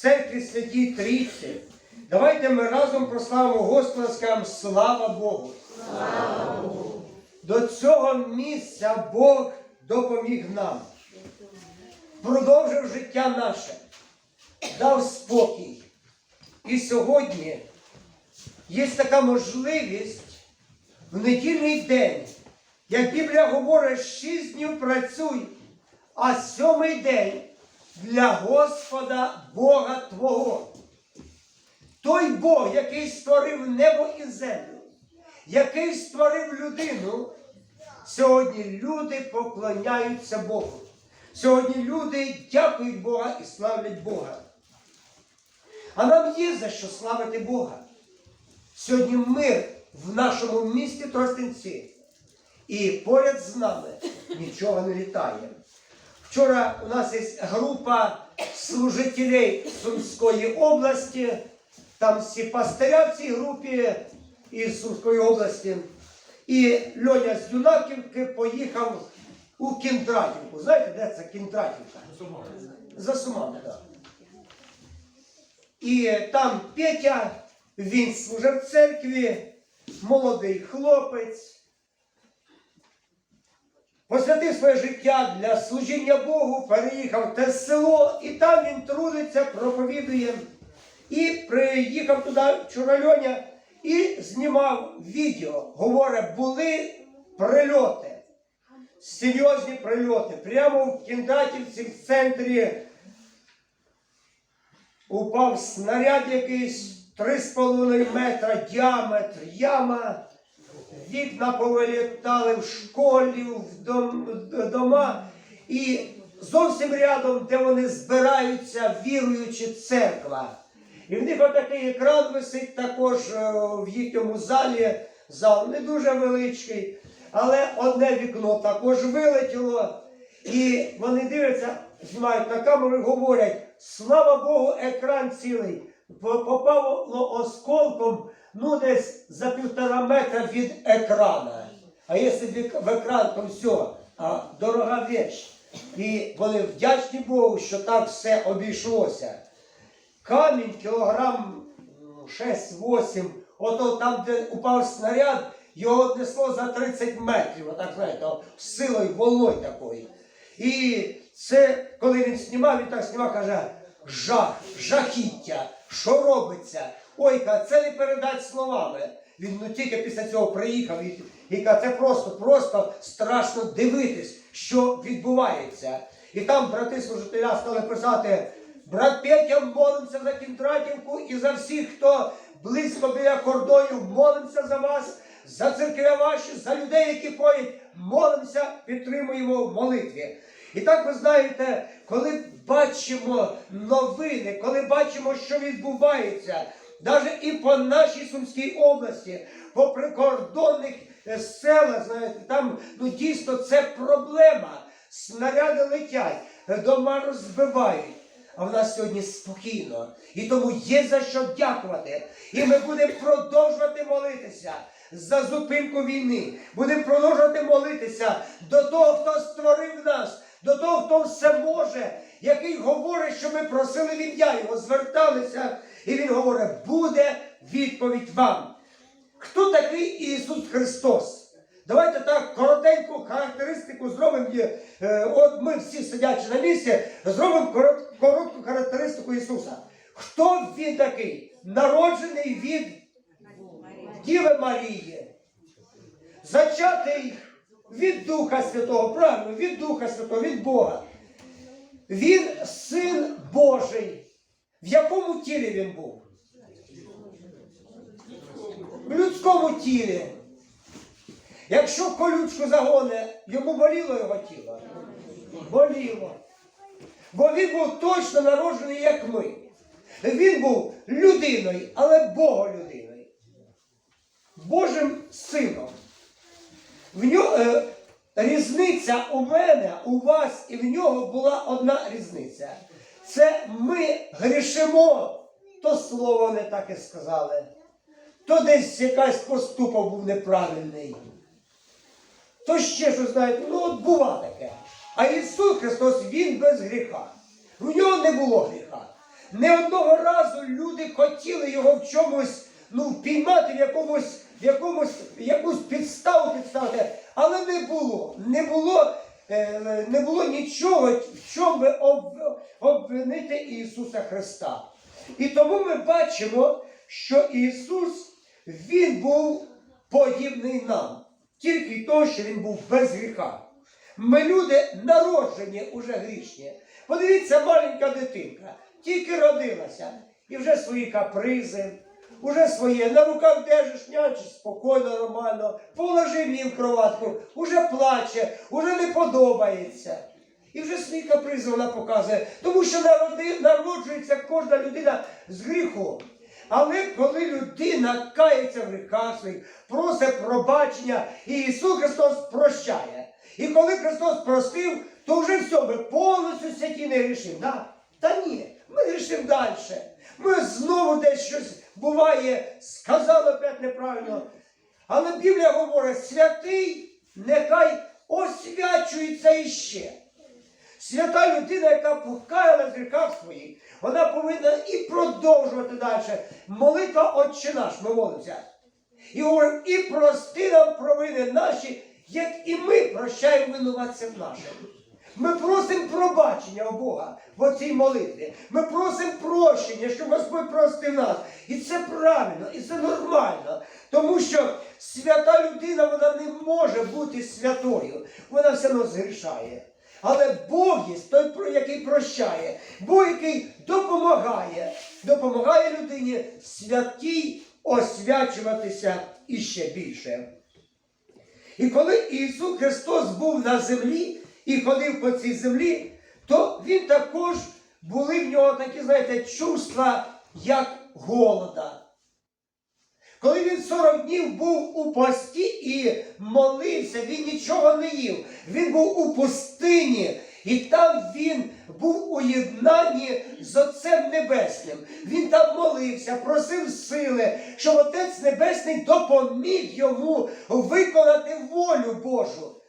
церкві Святій Трійці. Давайте ми разом прославимо Господа, скажемо слава Богу. Слава Богу. До цього місця Бог допоміг нам. Продовжив життя наше, дав спокій. І сьогодні є така можливість в недільний день, як Біблія говорить, шість днів працюй, а сьомий день для Господа Бога Твого. Той Бог, який створив небо і землю, який створив людину, сьогодні люди поклоняються Богу. Сьогодні люди дякують Бога і славлять Бога. А нам є за що славити Бога. Сьогодні мир в нашому місті Тростянці. І поряд з нами нічого не літає. Вчора у нас є група служителей Сумської області. Там всі пастиря в цій групі із Сумської області. І Льоня з Юнаківки поїхав у Кіндратівку. Знаєте, де це Кіндратівка? За Сумами, так. І там Петя, він служив в церкві, молодий хлопець. Посвятив своє життя для служіння Богу, переїхав в те село, і там він трудиться, проповідує. І приїхав туди вчора Льоня і знімав відео. Говорить, були прильоти, серйозні прильоти. Прямо в Кіндратівці в центрі упав снаряд якийсь 3,5 метра діаметр, яма. Вікна повилітали в школі, в дом, дома. І зовсім рядом, де вони збираються, віруючи церква. І в них отакий екран висить також е, в їхньому залі. Зал не дуже величкий, але одне вікно також вилетіло. І вони дивляться, знімають на камеру і говорять: слава Богу, екран цілий. Попало осколком ну десь за півтора метра від екрана. А якщо в екран, то все, а дорога вещь. І вони вдячні Богу, що так все обійшлося. Камінь кілограм 6-8, ото там, де упав снаряд, його несло за 30 метрів, отак знаєте, з силою волною такою. І це, коли він знімав, він так знімав, каже, жах, жахіття, що робиться? Ой, це не передати словами. Він ну, тільки після цього приїхав і каже, це просто, просто страшно дивитись, що відбувається. І там брати служителя стали писати, брат Петя, молимося за Кінтратівку і за всіх, хто близько біля кордонів, молимося за вас, за церкви ваші, за людей, які ходять, молимося, підтримуємо в молитві. І так ви знаєте, коли бачимо новини, коли бачимо, що відбувається, навіть і по нашій Сумській області, по прикордонних е, селах, знаєте, там ну дійсно це проблема. Снаряди летять, е, дома розбивають. А в нас сьогодні спокійно. І тому є за що дякувати. І ми будемо продовжувати молитися за зупинку війни. Будемо продовжувати молитися до того, хто створив нас, до того, хто все може, який говорить, що ми просили в ім'я його, зверталися. І він говорить, буде відповідь вам. Хто такий Ісус Христос? Давайте так коротеньку характеристику зробимо. Е, От ми всі сидячи на місці, зробимо коротку характеристику Ісуса. Хто він такий? Народжений від Діви Марії. Зачатий від Духа Святого, правильно, від Духа Святого, від Бога. Він син Божий. В якому тілі він був? В людському тілі. Якщо колючку загоне, йому боліло його тіло? Боліло. Бо він був точно народжений, як ми. Він був людиною, але Боголюдиною. Божим сином. В нього, е, різниця у мене, у вас і в нього була одна різниця. Це ми грішимо, то слово не так і сказали, то десь якась поступок був неправильний. То ще що знаєте, ну от бува таке. А Ісус Христос, Він без гріха. В нього не було гріха. Не одного разу люди хотіли його в чомусь ну, впіймати, в якомусь, в якомусь якусь підставу підставити, але не було. Не було, не було нічого, в чому обвинити Ісуса Христа. І тому ми бачимо, що Ісус Він був подібний нам, тільки того, що Він був без гріха. Ми люди народжені уже грішні. Подивіться, маленька дитинка, тільки родилася, і вже свої капризи, уже своє, на руках держиш, нянчиш спокійно, нормально, положив її в кроватку, уже плаче, уже не подобається. І вже свої капризи вона показує, тому що народжується кожна людина з гріхом. Але коли людина кається в гріхах своїх, просить пробачення, і Ісус Христос прощає. І коли Христос простив, то вже все, ми повністю святі не грішимо. Да? Та ні, ми грішимо далі. Ми знову десь щось буває, сказали опять неправильно. Але Біблія говорить, святий нехай освячується іще. Свята людина, яка покаяла в гріхах своїх, вона повинна і продовжувати далі. Молитва Отче наш, ми молимося. І говоримо, і прости нам провини наші, як і ми прощаємо винуватцям нашим. Ми просимо пробачення у Бога в оцій молитві. Ми просимо прощення, щоб Господь простив нас. І це правильно, і це нормально. Тому що свята людина вона не може бути святою. Вона все одно згрішає. Але Бог є той, який прощає, Бог, який допомагає, допомагає людині святій освячуватися іще більше. І коли Ісус Христос був на землі і ходив по цій землі, то Він також були в нього такі, знаєте, чувства, як голода. Коли він 40 днів був у пості і молився, він нічого не їв. Він був у пустині, і там він був у єднанні з Отцем Небесним. Він там молився, просив сили, щоб Отець Небесний допоміг йому виконати волю Божу.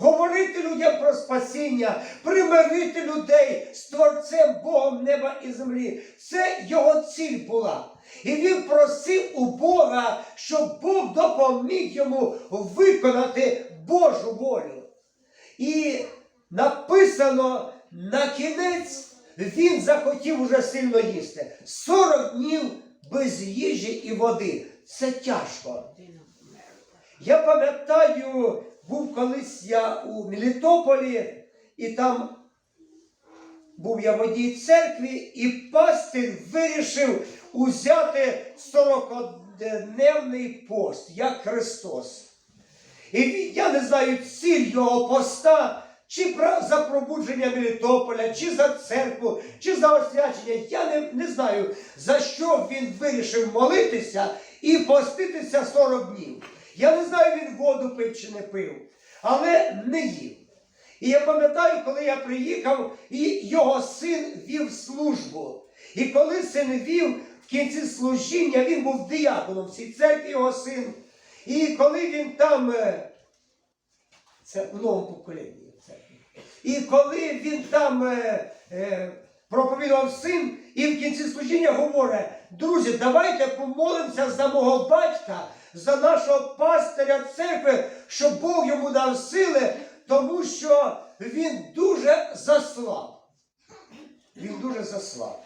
Говорити людям про спасіння, примирити людей з Творцем Богом неба і землі. Це його ціль була. І він просив у Бога, щоб Бог допоміг йому виконати Божу волю. І написано на кінець, він захотів уже сильно їсти. 40 днів без їжі і води. Це тяжко. Я пам'ятаю, був колись я у Мелітополі, і там був я водій церкві, і пастир вирішив узяти 40-дневний пост, як Христос. І я не знаю ціль його поста, чи за пробудження Мелітополя, чи за церкву, чи за освячення. Я не, не знаю, за що він вирішив молитися і поститися 40 днів. Я не знаю, він воду пив чи не пив, але не їв. І я пам'ятаю, коли я приїхав, і його син вів службу. І коли син вів в кінці служіння, він був діяконом в цій церкві, його син. І коли він там, е, це в новому поколінні. І коли він там е, е, проповідував син, і в кінці служіння говорить, друзі, давайте помолимося за мого батька, за нашого пастиря церкви, щоб Бог йому дав сили, тому що він дуже заслав. Він дуже заслав.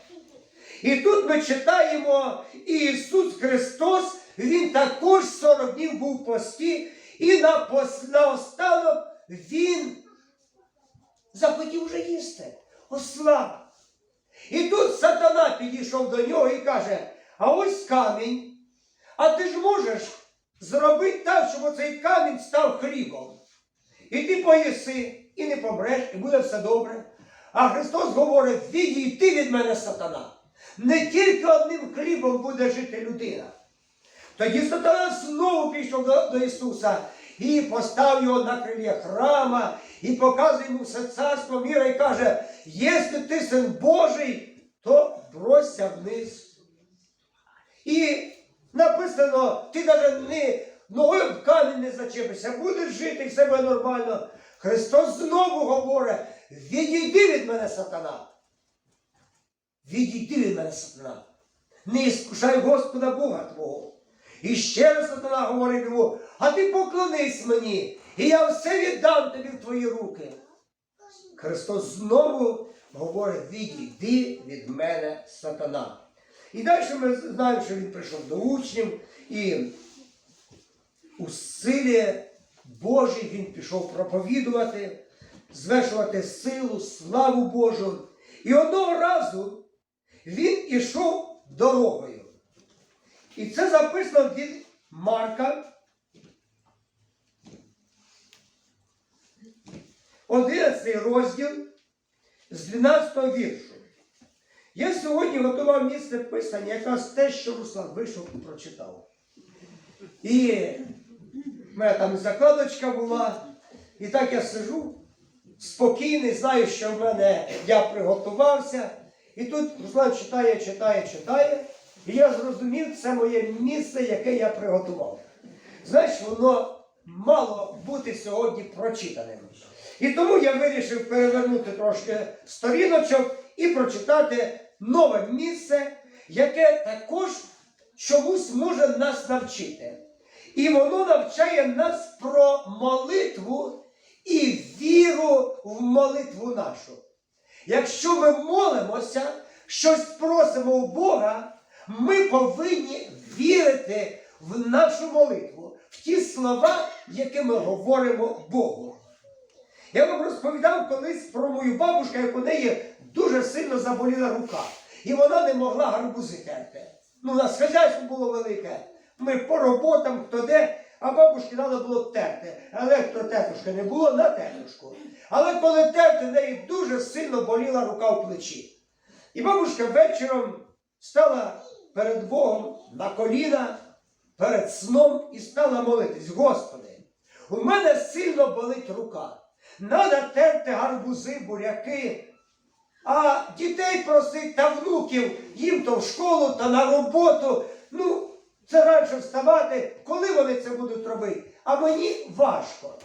І тут ми читаємо Ісус Христос, Він також 40 днів був пості, і на наостанок Він захотів вже їсти, ослаб. І тут сатана підійшов до нього і каже: а ось камінь, а ти ж можеш зробити так, щоб оцей камінь став хлібом. І ти поїси, і не помреш, і буде все добре. А Христос говорить: відійди від мене, сатана. Не тільки одним хлібом буде жити людина. Тоді сатана знову пішов до, до Ісуса і постав його на крилі храма, і показує йому все царство міра і каже: якщо ти син Божий, то бросься вниз. І написано, ти навіть не ногою в камінь не зачепишся, будеш жити, і все буде нормально. Христос знову говорить: відійди від мене, сатана. відійди від мене, сатана. Не іскушай Господа Бога Твого. І ще раз сатана говорив йому, а ти поклонись мені, і я все віддам тобі в твої руки. Христос знову говорить, відійди від мене, сатана. І далі ми знаємо, що він прийшов до учнів, і у силі Божій він пішов проповідувати, звершувати силу, славу Божу. І одного разу він ішов дорогою. І це записано від Марка. 11 розділ з 12 віршу. Я сьогодні готував місце писання, якраз те, що Руслан вийшов і прочитав. І в мене там закладочка була, і так я сижу, спокійний, знаю, що в мене я приготувався. І тут Руслан читає, читає, читає. І я зрозумів, це моє місце, яке я приготував. Знаєш, воно мало бути сьогодні прочитаним. І тому я вирішив перевернути трошки сторіночок і прочитати нове місце, яке також чомусь може нас навчити. І воно навчає нас про молитву і віру в молитву нашу. Якщо ми молимося, щось просимо у Бога, ми повинні вірити в нашу молитву, в ті слова, які ми говоримо Богу. Я вам розповідав колись про мою бабушку, як у неї дуже сильно заболіла рука. І вона не могла гарбузи терти. Ну, у нас хазяйство було велике. Ми по роботам, хто де, а бабушці треба було терти. Електротетушки не було на тетушку. Але коли терти, в неї дуже сильно боліла рука в плечі. І бабушка вечором стала перед Богом на коліна, перед сном і стала молитись. Господи, у мене сильно болить рука. Надо терти гарбузи, буряки. А дітей просить та внуків їм то в школу, та на роботу. Ну, це раніше вставати, коли вони це будуть робити. А мені важко.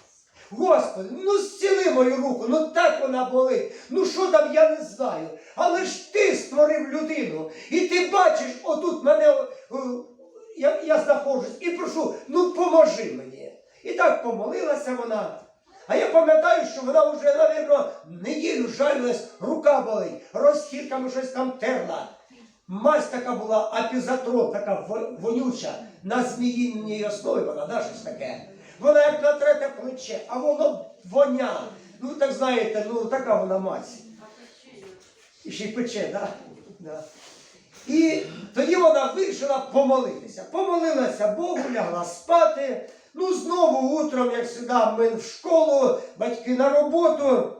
Господи, ну зціли мою руку, ну так вона болить. Ну що там, я не знаю. Але ж ти створив людину. І ти бачиш, отут мене я, я знаходжусь і прошу, ну поможи мені. І так помолилася вона. А я пам'ятаю, що вона вже, навірно, неділю жалілась, рука болить, розхірками щось там терла. Мазь така була апізатрон, така вонюча, на зміїній основі вона, да, щось таке. Вона як на третє плече, а воно воня. Ну, так знаєте, ну така вона мазь. І ще й пече, да? Да. І тоді вона вирішила помолитися. Помолилася Богу, лягла спати. Ну, знову утром, як завжди, ми в школу, батьки на роботу.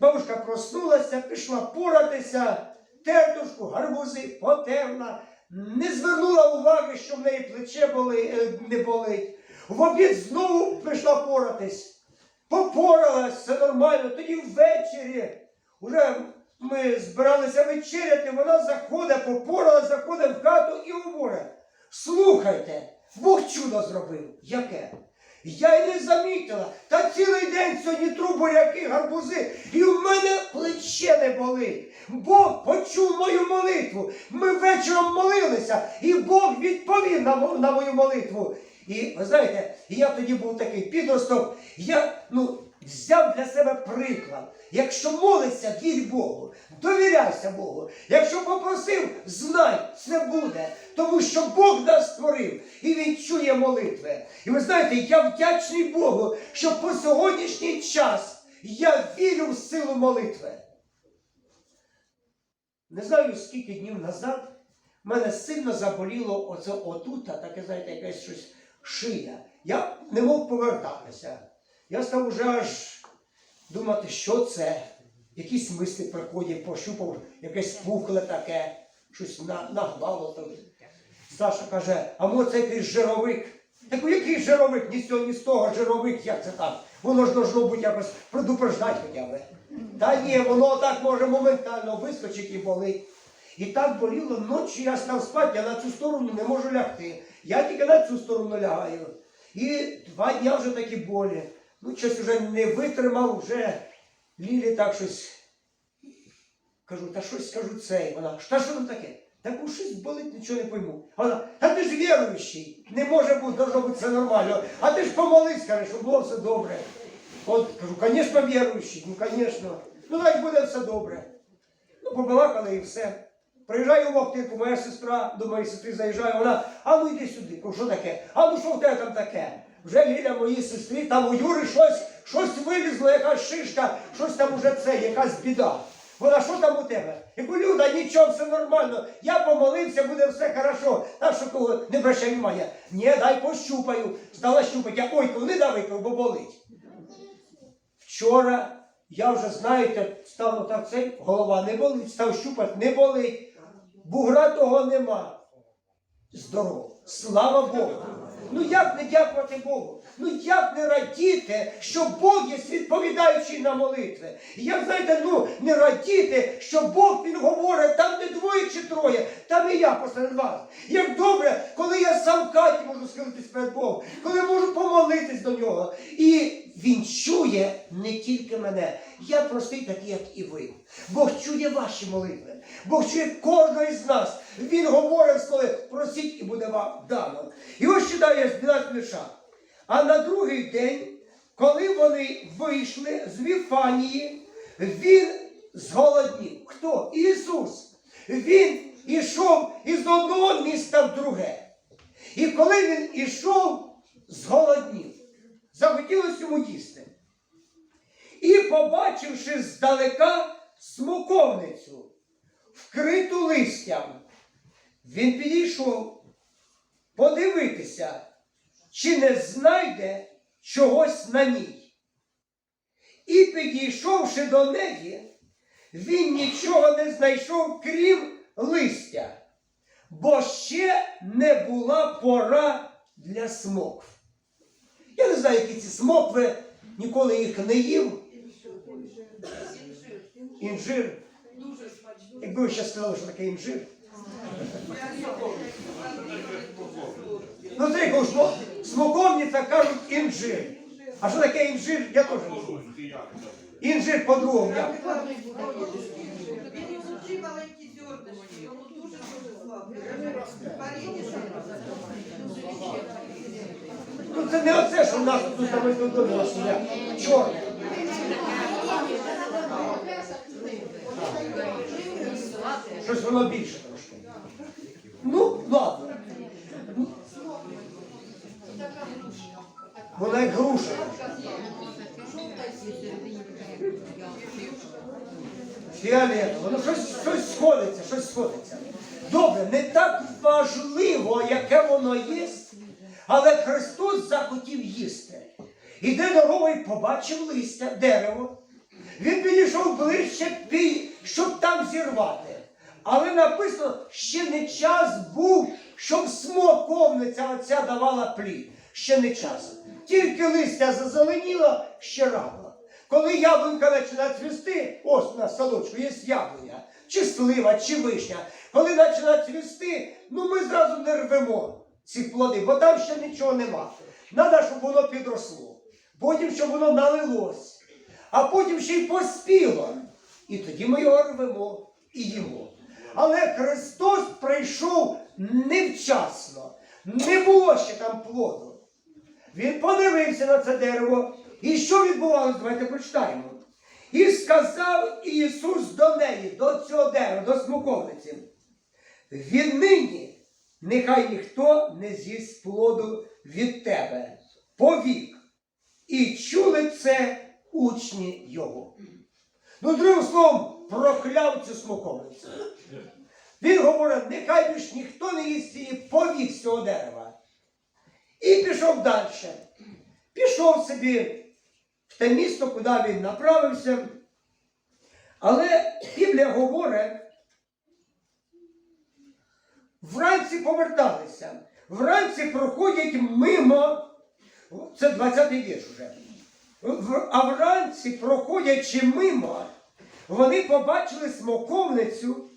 Бабушка проснулася, пішла поратися, тертушку, гарбузи потерла, не звернула уваги, що в неї плече боли, е, не болить. В обід знову пішла поратись. Попоралась, все нормально. Тоді ввечері вже ми збиралися вечеряти, вона заходить, попоралась, заходить в хату і говорить. Слухайте, Бог чудо зробив. Яке? Я й не замітила. Та цілий день сьогодні трубу, гарбузи, і в мене плече не болить. Бог почув мою молитву. Ми вечором молилися, і Бог відповів на мою молитву. І ви знаєте, я тоді був такий підросток, я ну, взяв для себе приклад. Якщо молишся, вір Богу, довіряйся Богу. Якщо попросив, знай, це буде. Тому що Бог нас створив і Він чує молитви. І ви знаєте, я вдячний Богу, що по сьогоднішній час я вірю в силу молитви. Не знаю, скільки днів назад мене сильно заболіло оце отут, а таке, знаєте, якесь щось шия. Я не мог повертатися. Я став уже аж думати, що це. Якісь мислі приходять, пощупав, якесь пухле таке, щось на, нагнало там. Саша каже, а мо це якийсь жировик. Так який жировик? Ні з цього, ні з того жировик, як це так? Воно ж должно бути якось предупреждати хоча б. Та ні, воно так може моментально вискочить і болить. І так боліло, ночі я став спати, я на цю сторону не можу лягти. Я тільки на цю сторону лягаю. І два дня вже такі болі. Ну, щось вже не витримав, вже Лілі так щось Кажу, та щось скажу цей. Вона, та що там таке? Так у щось болить, нічого не пойму. А Вона, та ти ж віруючий, не може бути, должно бути все нормально. А ти ж помолись, каже, щоб було все добре. От кажу, звісно, віруючий, ну звісно. Ну, навіть буде все добре. Ну, побалакали і все. Приїжджаю в Охтирку, моя сестра до моєї сестри заїжджає, вона, а ну йди сюди, кажу, що таке? А ну що в тебе там таке? Вже Ліля моїй сестрі, там у Юри щось, щось вилізло, якась шишка, щось там уже це, якась біда. Вона, що там у тебе? Я кажу, Люда, нічого, все нормально. Я помолився, буде все хорошо. Так що кого не обращай внимання. Ні, дай пощупаю. Стала щупати. Я ой, коли давай, бо болить. Вчора я вже, знаєте, став так цей, голова не болить, став щупати, не болить. Бугра того нема. Здорово. Слава Богу. Ну як не дякувати Богу? Ну як не радіти, що Бог є відповідаючий на молитви? Як знаєте, ну не радіти, що Бог він говорить, там не двоє чи троє, там і я посеред вас. Як добре, коли я сам в хаті можу схилитись перед Богом, коли можу помолитись до нього. І він чує не тільки мене. Я простий такий, як і ви. Бог чує ваші молитви. Бог чує кожного із нас. Він говорить, коли просіть і буде вам дано. І ось читає з 12 вірша. А на другий день, коли вони вийшли з Віфанії, він зголоднів. Хто? Ісус. Він ішов із одного міста в друге. І коли він ішов, зголоднів. Захотілося йому їсти. І, побачивши здалека смоковницю, вкриту листям, він підійшов подивитися, чи не знайде чогось на ній. І підійшовши до неї, він нічого не знайшов, крім листя, бо ще не була пора для смокв. Я не знаю, які ці смокви, ніколи їх не їв. Інжир. Якби ви ще сказали, що таке інжир. Ну, це ну, смоковниця кажуть інжир. А що таке інжир, я теж не знаю. Інжир по-другому. Він внутрі маленькі зернышки, йому дуже дуже слабкий. Це не оце, що в нас тут нас є. Чорне. Щось воно більше трошки. Ну, ладно. Вона як груша. Фіолетово. Ну щось, щось сходиться, щось сходиться. Добре, не так важливо, яке воно є, але Христос захотів їсти. Іде дорогою, побачив листя, дерево. Він підійшов ближче, щоб там зірвати. Але написано, ще не час був, щоб смоковниця оця давала плід. Ще не час. Тільки листя зазеленіло, ще рано. Коли яблунька починає цвісти, ось на салочку є яблуня, чи слива, чи вишня. Коли починає цвісти, ну ми зразу не рвемо ці плоди, бо там ще нічого нема. Треба, щоб воно підросло. Потім, щоб воно налилось, а потім ще й поспіло. І тоді ми його рвемо і їмо. Але Христос прийшов невчасно, не було ще там плоду. Він подивився на це дерево. І що відбувалося? Давайте прочитаємо. І сказав Ісус до неї, до цього дерева, до смоковниці. Віднині нехай ніхто не з'їсть плоду від тебе повік. І чули це учні його. Ну, другим словом, прокляв цю смоковницю. Він говорить, нехай більш ніхто не їсть її повік цього дерева. І пішов далі. Пішов собі в те місто, куди він направився. Але Біблія говорить, вранці поверталися. Вранці проходять мимо, це 20-й вірш вже. А вранці, проходячи мимо, вони побачили смоковницю,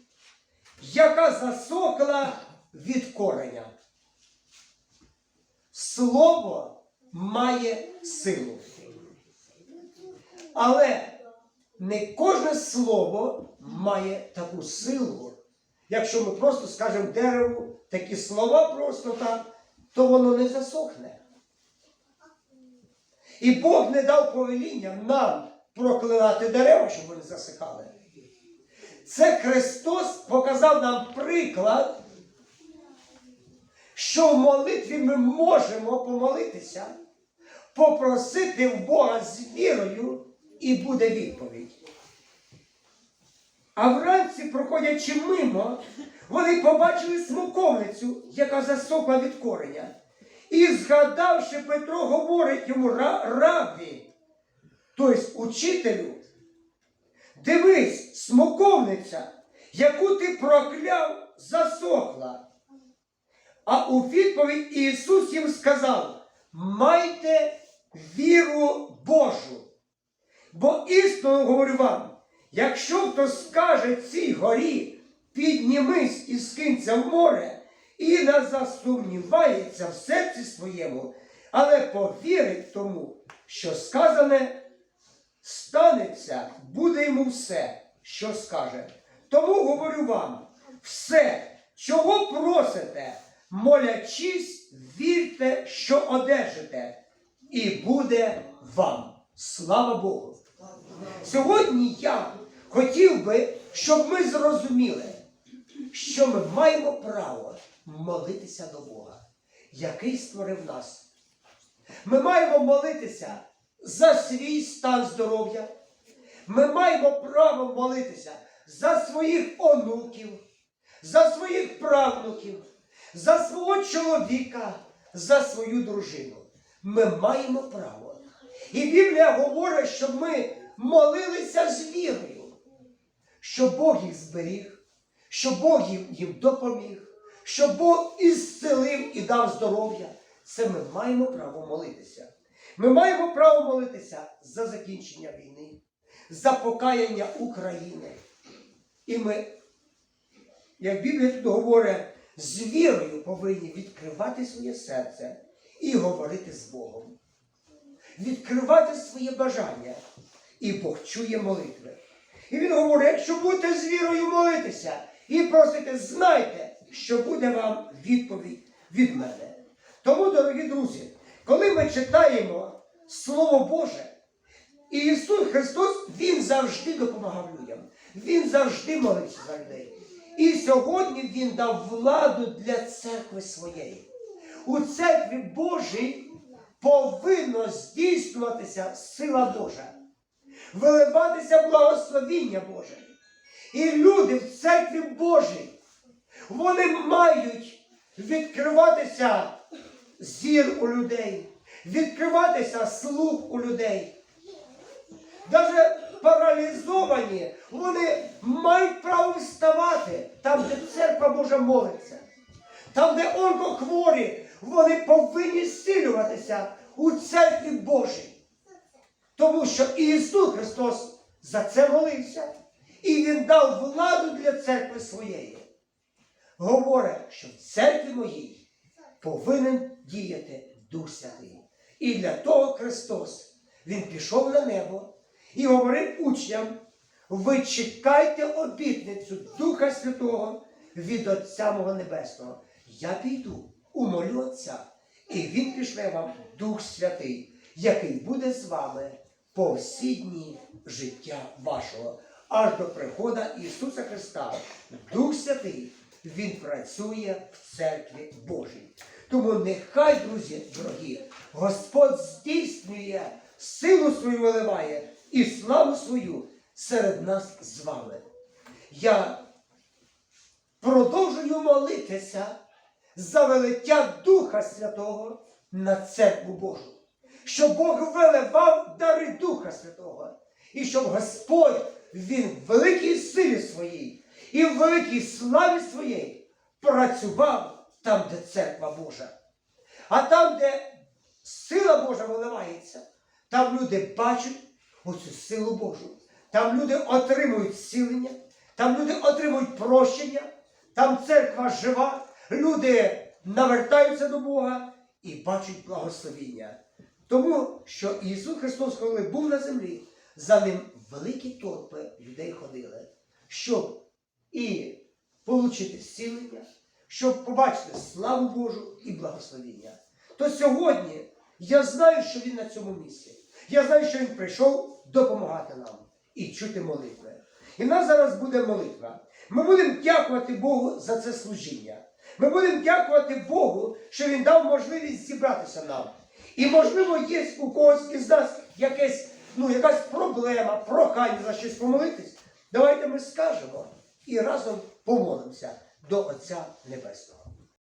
яка засохла від кореня. Слово має силу. Але не кожне слово має таку силу. Якщо ми просто скажемо дереву такі слова просто так, то воно не засохне. І Бог не дав повеління нам проклинати дерева, щоб вони засихали. Це Христос показав нам приклад, що в молитві ми можемо помолитися, попросити в Бога з вірою, і буде відповідь. А вранці, проходячи мимо, вони побачили смоковницю, яка засохла від кореня. І, згадавши, Петро говорить йому «Ра- рабі, тобто учителю, дивись, смоковниця, яку ти прокляв, засохла. А у відповідь Ісус їм сказав: майте віру Божу. Бо істинно говорю вам, якщо хто скаже цій горі, піднімись і скинься в море, і не засумнівається в серці своєму, але повірить тому, що сказане станеться, буде йому все, що скаже. Тому говорю вам, все, чого просите, молячись, вірте, що одержите, і буде вам. Слава Богу! Сьогодні я хотів би, щоб ми зрозуміли, що ми маємо право молитися до Бога, який створив нас. Ми маємо молитися за свій стан здоров'я. Ми маємо право молитися за своїх онуків, за своїх правнуків, за свого чоловіка, за свою дружину. Ми маємо право. І Біблія говорить, щоб ми молилися з вірою, що Бог їх зберіг, що Бог їм, допоміг, що Бог ісцелив і дав здоров'я. Це ми маємо право молитися. Ми маємо право молитися за закінчення війни, за покаяння України. І ми, як Біблія тут говорить, з вірою повинні відкривати своє серце і говорити з Богом. Відкривати своє бажання. І Бог чує молитви. І він говорить, якщо будете з вірою молитися і просите, знайте, що буде вам відповідь від мене. Тому, дорогі друзі, коли ми читаємо Слово Боже, Ісус Христос, Він завжди допомагав людям. Він завжди молився за людей. І сьогодні Він дав владу для церкви своєї. У церкві Божій повинно здійснюватися сила Божа, виливатися благословіння Боже. І люди в церкві Божій, вони мають відкриватися зір у людей, відкриватися слух у людей. Даже паралізовані, вони мають право вставати там, де церква Божа молиться. Там, де онкохворі, вони повинні зцілюватися у церкві Божій. Тому що Ісус Христос за це молився. І Він дав владу для церкви своєї. Говорить, що в церкві моїй повинен діяти Дух Святий. І для того Христос Він пішов на небо і говорив учням: ви чекайте обітницю Духа Святого від Отця мого Небесного. Я піду, умолю Отця, і Він пішле вам Дух Святий, який буде з вами по всі дні життя вашого, аж до приходу Ісуса Христа. Дух Святий, Він працює в церкві Божій. Тому нехай, друзі, дорогі, Господь здійснює силу свою виливає і славу свою серед нас з вами. Я продовжую молитися за велиття Духа Святого на церкву Божу. Щоб Бог виливав дари Духа Святого. І щоб Господь Він в великій силі своїй і в великій славі своїй працював там, де церква Божа. А там, де сила Божа виливається, там люди бачать оцю силу Божу. Там люди отримують зцілення, там люди отримують прощення, там церква жива, люди навертаються до Бога і бачать благословіння. Тому що Ісус Христос, коли був на землі, за ним великі толпи людей ходили, щоб і отримати зцілення, щоб побачити славу Божу і благословіння. То сьогодні я знаю, що він на цьому місці. Я знаю, що він прийшов допомагати нам і чути молитви. І в нас зараз буде молитва. Ми будемо дякувати Богу за це служіння. Ми будемо дякувати Богу, що Він дав можливість зібратися нам. І, можливо, є у когось із нас якесь, ну, якась проблема, прохання за щось помолитись. Давайте ми скажемо і разом помолимося до Отця Небесного.